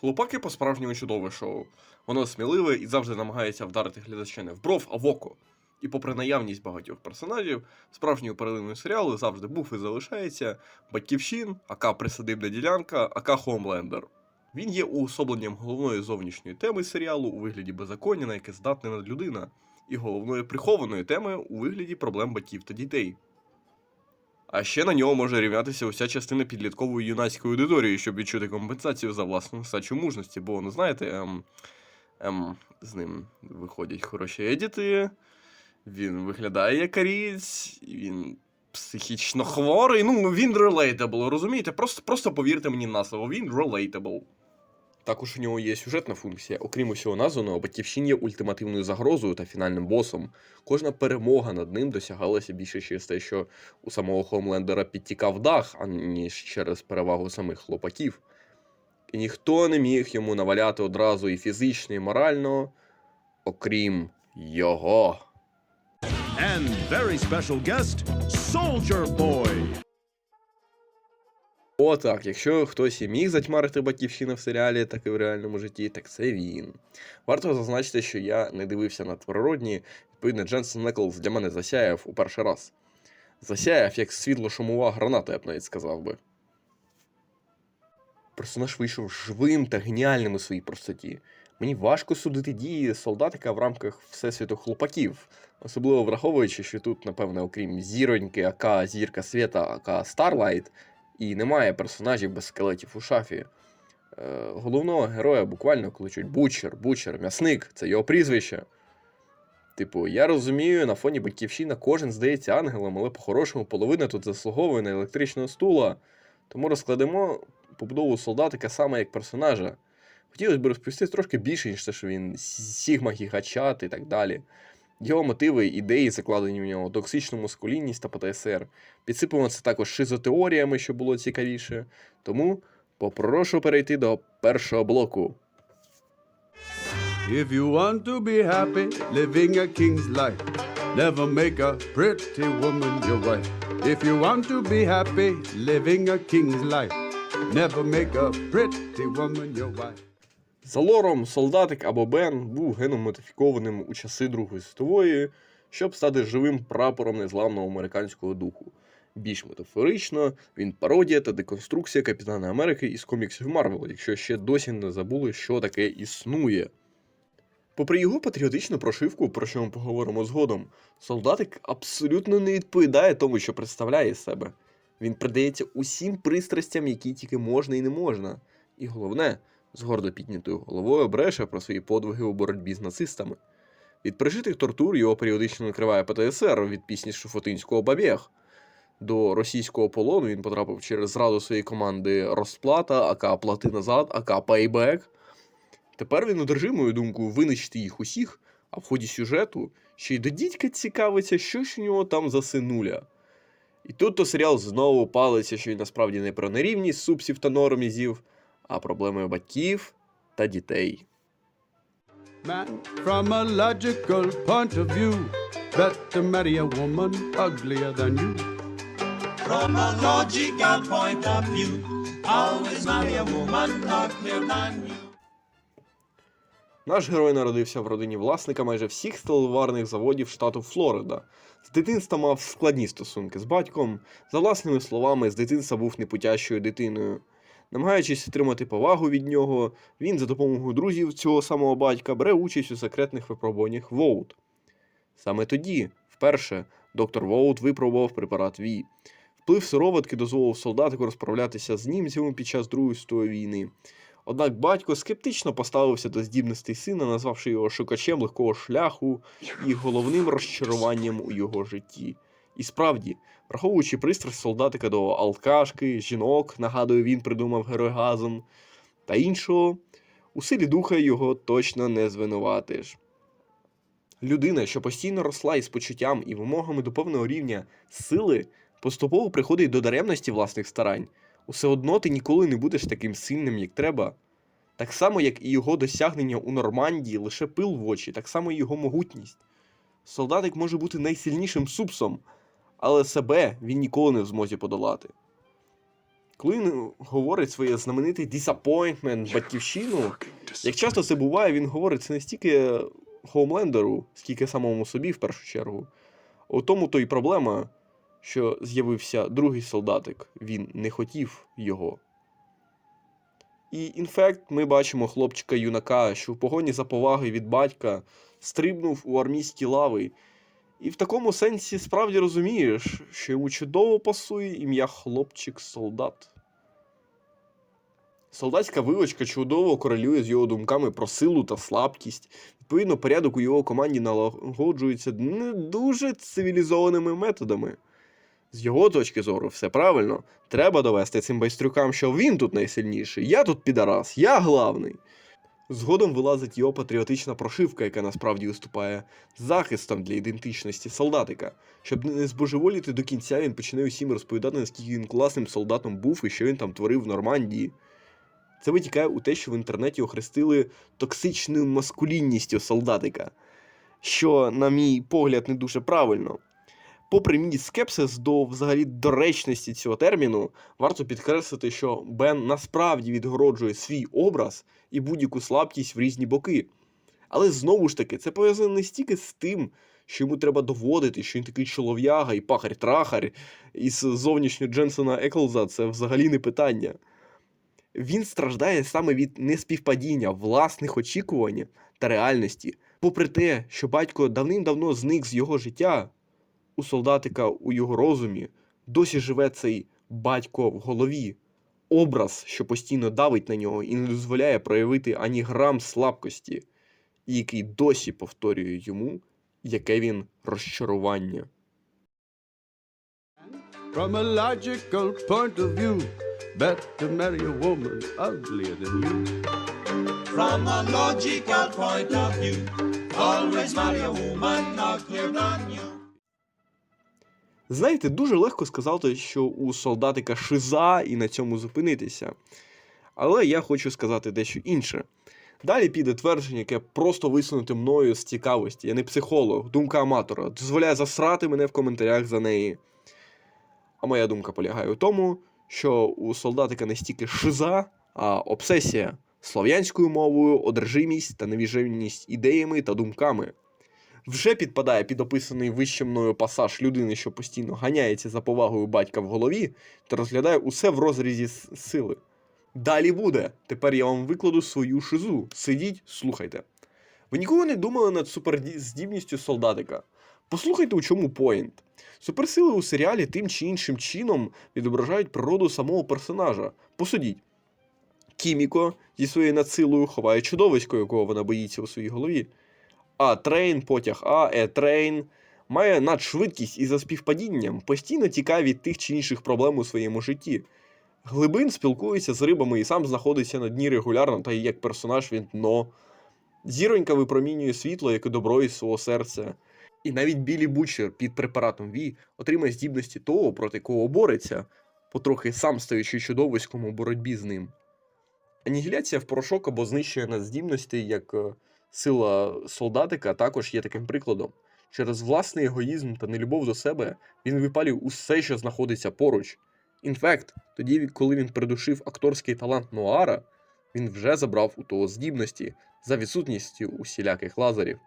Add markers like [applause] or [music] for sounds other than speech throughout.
Хлопаки по-справжньому чудове шоу. Воно сміливе і завжди намагається вдарити глядача не в бров, а в око. І попри наявність багатьох персонажів, справжньою перлиною серіалу завжди був і залишається Батьківщин, ака присадибна ділянка, ака Хомлендер. Він є уособленням головної зовнішньої теми серіалу у вигляді беззаконня, на яке здатна надлюдина, і головної прихованої теми у вигляді проблем батьків та дітей. А ще на нього може рівнятися уся частина підліткової юнацької аудиторії, щоб відчути компенсацію за власну стачу мужності, бо, ну знаєте, ем, ем, з ним виходять хороші едіти, він виглядає як арієць, він психічно хворий. Ну, він relatable, розумієте? Просто, просто повірте мені на слово, він relatable. Також у нього є сюжетна функція. Окрім усього названого, батьківщин є ультимативною загрозою та фінальним босом. Кожна перемога над ним досягалася більше через те, що у самого Хомлендера підтікав дах, аніж через перевагу самих хлопаків. І ніхто не міг йому наваляти одразу і фізично, і морально, окрім його. And very special guest, Soldier Boy. О, так, якщо хтось і міг затьмарити батьківщину в серіалі, так і в реальному житті, так це він. Варто зазначити, що я не дивився на природні, відповідно, Дженсен Неклз для мене засяяв у перший раз. Засяяв як світло-шумова граната, я б навіть сказав би. Персонаж вийшов живим та геніальним у своїй простоті. Мені важко судити дії солдатика в рамках всесвіту хлопаків, особливо враховуючи, що тут, напевне, окрім зіроньки, ака зірка світа, ака Старлайт, і немає персонажів без скелетів у шафі. Е, головного героя буквально кличуть Бучер, Бучер, м'ясник, це його прізвище. Типу, я розумію, на фоні батьківщина кожен здається ангелом, але по-хорошому половина тут заслуговує на електричного стула. Тому розкладемо побудову солдатика саме як персонажа. Хотілося б розповісти трошки більше, ніж те, що він Сігма гігачат і так далі. Його мотиви, ідеї, закладені в нього, токсичну маскулінність та ПТСР. Підсипемо це також шизотеоріями, щоб було цікавіше. Тому попрошу перейти до першого блоку. If you want to be happy, living a king's life, never make a pretty woman your wife. If you want to be happy, living a king's life, never make a pretty woman your wife. За лором, солдатик або Бен був геном модифікованим у часи Другої світової, щоб стати живим прапором незламного американського духу. Більш метафорично, він пародія та деконструкція Капітана Америки із коміксів Марвел, якщо ще досі не забули, що таке існує. Попри його патріотичну прошивку, про що ми поговоримо згодом, солдатик абсолютно не відповідає тому, що представляє себе. Він придається усім пристрастям, які тільки можна і не можна. І головне, з гордо піднятою головою бреше про свої подвиги у боротьбі з нацистами. Від пережитих тортур його періодично накриває ПТСР від пісні Шуфотинського Бабєг. До російського полону він потрапив через зраду своєї команди Розплата, АК Плати назад, АК Пейбек. Тепер він одержимою думкою винищити їх усіх, а в ході сюжету ще й до дідька цікавиться, що ж у нього там за синуля. І тут то серіал знову палиться, що він насправді не про нерівність супсів та нормізів, а проблеми батьків та дітей. Man, from a logical point of view, better marry a woman uglier than you. From a logical point of view, always marry a woman uglier than you. Наш герой народився в родині власника майже всіх сталеварних заводів штату Флорида. З дитинства мав складні стосунки з батьком. За власними словами, з дитинства був непутящою дитиною. Намагаючись отримати повагу від нього, він за допомогою друзів цього самого батька бере участь у секретних випробуваннях Воут. Саме тоді, вперше, доктор Воут випробував препарат Ві. Вплив сироватки дозволив солдатику розправлятися з німцями під час Другої світової війни. Однак батько скептично поставився до здібностей сина, назвавши його шукачем легкого шляху і головним розчаруванням у його житті. І справді, враховуючи пристрасть солдатика до алкашки, жінок, нагадую, він придумав герой газом, та іншого, у силі духа його точно не звинуватиш. Людина, що постійно росла із почуттям і вимогами до повного рівня сили, поступово приходить до даремності власних старань. Усе одно ти ніколи не будеш таким сильним, як треба. Так само, як і його досягнення у Нормандії, лише пил в очі, так само і його могутність. солдатик може бути найсильнішим супсом, але себе він ніколи не в змозі подолати. Коли він говорить своє знамените disappointment, батьківщину, як часто це буває, він говорить це не стільки Хоумлендеру, скільки самому собі в першу чергу. У тому то й проблема, що з'явився другий солдатик, він не хотів його. І інфект ми бачимо хлопчика юнака, що в погоні за повагою від батька стрибнув у армійські лави. І в такому сенсі справді розумієш, що йому чудово пасує ім'я хлопчик-солдат. Солдатська вилочка чудово корелює з його думками про силу та слабкість. Відповідно, порядок у його команді налагоджується не дуже цивілізованими методами. З його точки зору, все правильно. Треба довести цим байстрюкам, що він тут найсильніший, я тут підарас, я главний. Згодом вилазить його патріотична прошивка, яка насправді виступає захистом для ідентичності солдатика. Щоб не збожеволіти до кінця, він починає усім розповідати, наскільки він класним солдатом був і що він там творив в Нормандії. Це витікає у те, що в інтернеті охрестили токсичною маскулінністю солдатика, що, на мій погляд, не дуже правильно. Попри мій скепсис до взагалі доречності цього терміну, варто підкреслити, що Бен насправді відгороджує свій образ і будь-яку слабкість в різні боки. Але знову ж таки, це пов'язано не стільки з тим, що йому треба доводити, що він такий чолов'яга і пахарь-трахарь із зовнішнього Дженсона Еклза, це взагалі не питання. Він страждає саме від неспівпадіння власних очікувань та реальності. Попри те, що батько давним-давно зник з його життя, у солдатика у його розумі досі живе цей батько в голові, образ, що постійно давить на нього і не дозволяє проявити ані грам слабкості, і який досі повторює йому, яке він розчарування. From a logical point of view, better marry a woman uglier than you. From a logical point of view, always marry a woman uglier than you. Знаєте, дуже легко сказати, що у солдатика шиза і на цьому зупинитися. Але я хочу сказати дещо інше. Далі піде твердження, яке просто висунуте мною з цікавості. Я не психолог, думка аматора. Дозволяє засрати мене в коментарях за неї. А моя думка полягає у тому, що у солдатика не стільки шиза, а обсесія слов'янською мовою, одержимість та невіженість ідеями та думками. Вже підпадає під описаний вище мною пасаж людини, що постійно ганяється за повагою батька в голові та розглядає усе в розрізі сили. Далі буде. Тепер я вам викладу свою шизу. Сидіть, слухайте. Ви ніколи не думали над суперздібністю солдатика? Послухайте, у чому поінт. Суперсили у серіалі тим чи іншим чином відображають природу самого персонажа. Посудіть. Кіміко зі своєю надсилою ховає чудовисько, якого вона боїться у своїй голові. А трейн, потяг А, Е-трейн має надшвидкість і за співпадінням постійно тікає від тих чи інших проблем у своєму житті. Глибин спілкується з рибами і сам знаходиться на дні регулярно, та як персонаж він дно. Зіронька випромінює світло, як і добро із свого серця. І навіть Білі Бучер під препаратом Ві отримає здібності того, проти кого бореться, потрохи сам стаючи чудовиськом у боротьбі з ним. Анігіляція в порошок або знищення надздібностей як е, сила солдатика також є таким прикладом. Через власний егоїзм та нелюбов до себе він випалює усе, що знаходиться поруч. Інфект, тоді, коли він придушив акторський талант Нуара, він вже забрав у того здібності за відсутністю усіляких лазерів.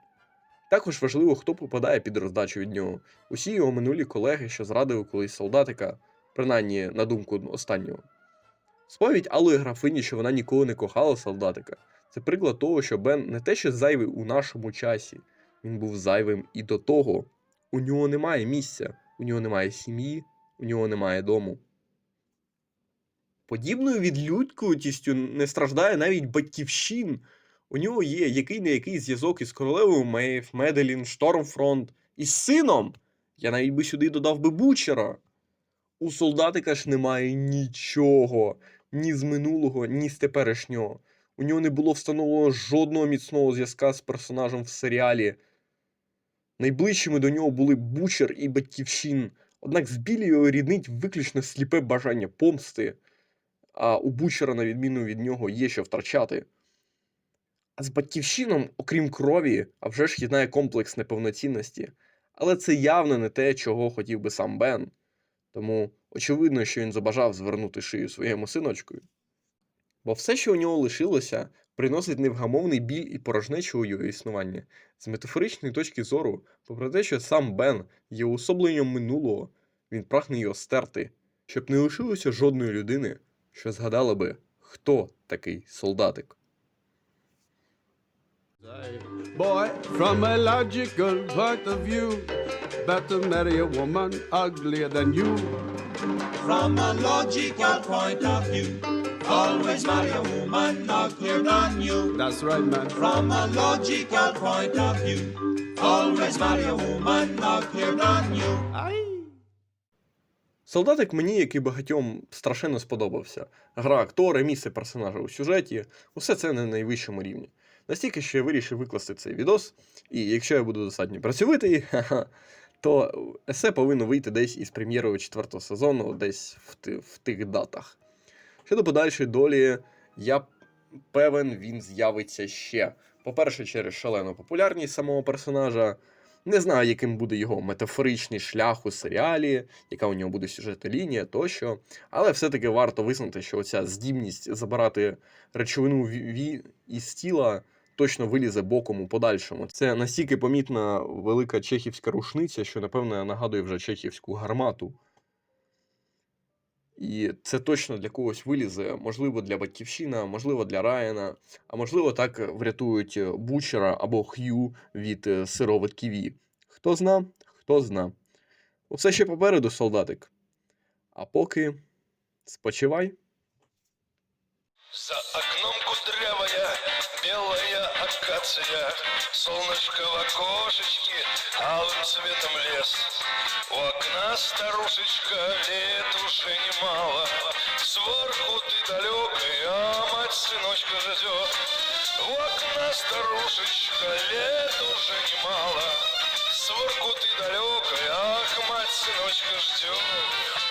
Також важливо, хто попадає під роздачу від нього. Усі його минулі колеги, що зрадили колись солдатика, принаймні на думку останнього. Сповідь Алої графині, що вона ніколи не кохала солдатика, це приклад того, що Бен не те, що зайвий у нашому часі, він був зайвим і до того. У нього немає місця, у нього немає сім'ї, у нього немає дому. Подібною відлюдькуватістю не страждає навіть батьківщин. У нього є який не який зв'язок із королевою Мейв, Меделін, Штормфронт, із сином. Я навіть би сюди додав би Бучера. У солдатика ж немає нічого, ні з минулого, ні з теперішнього. У нього не було встановлено жодного міцного зв'язка з персонажем в серіалі. Найближчими до нього були Бучер і Батьківщин, однак з Білі його ріднить виключно сліпе бажання помсти, а у Бучера, на відміну від нього, є що втрачати. А з батьківщином, окрім крові, а вже ж єднає комплекс неповноцінності. Але це явно не те, чого хотів би сам Бен. Тому очевидно, що він забажав звернути шию своєму синочку. Бо все, що у нього лишилося, приносить невгамовний біль і порожнечу у його існуванні. З метафоричної точки зору, попри те, що сам Бен є уособленням минулого, він прагне його стерти, щоб не лишилося жодної людини, що згадала би, хто такий солдатик. Boy, from a logical point of view, better marry a woman uglier than you. From a logical point of view, always marry a woman uglier than you. That's right, man. From a logical point of view, always marry a woman uglier than you. Aye. Солдатик мені, як і багатьом, страшенно сподобався. Гра актора, місце персонажа у сюжеті усе це на найвищому рівні. Настільки, що я вирішив викласти цей відос, і якщо я буду достатньо працьовитий, [laughs] ха-ха, то есе повинно вийти десь із прем'єрою четвертого сезону, десь в, в тих датах. Щодо подальшої долі, я певен, він з'явиться ще. По-перше, через шалену популярність самого персонажа. Не знаю, яким буде його метафоричний шлях у серіалі, яка у нього буде сюжетна лінія тощо. Але все-таки варто визнати, що оця здібність забирати речовину ві- із тіла точно вилізе боком у подальшому. Це настільки помітна велика чехівська рушниця, що, напевно, нагадує вже чехівську гармату. І це точно для когось вилізе, можливо, для батьківщина, можливо, для Райана, а можливо, так врятують Бучера або Х'ю від е, сироватки Ві. Хто зна, хто зна. Усе ще попереду, солдатик. А поки спочивай. Акация, Солнышко в окошечке, алым цветом лес. У окна старушечка, лет уже немало, Сверху ты далекая, а мать сыночка ждет. У окна старушечка, лет уже немало, Сверху ты далекая, ах, мать сыночка ждет.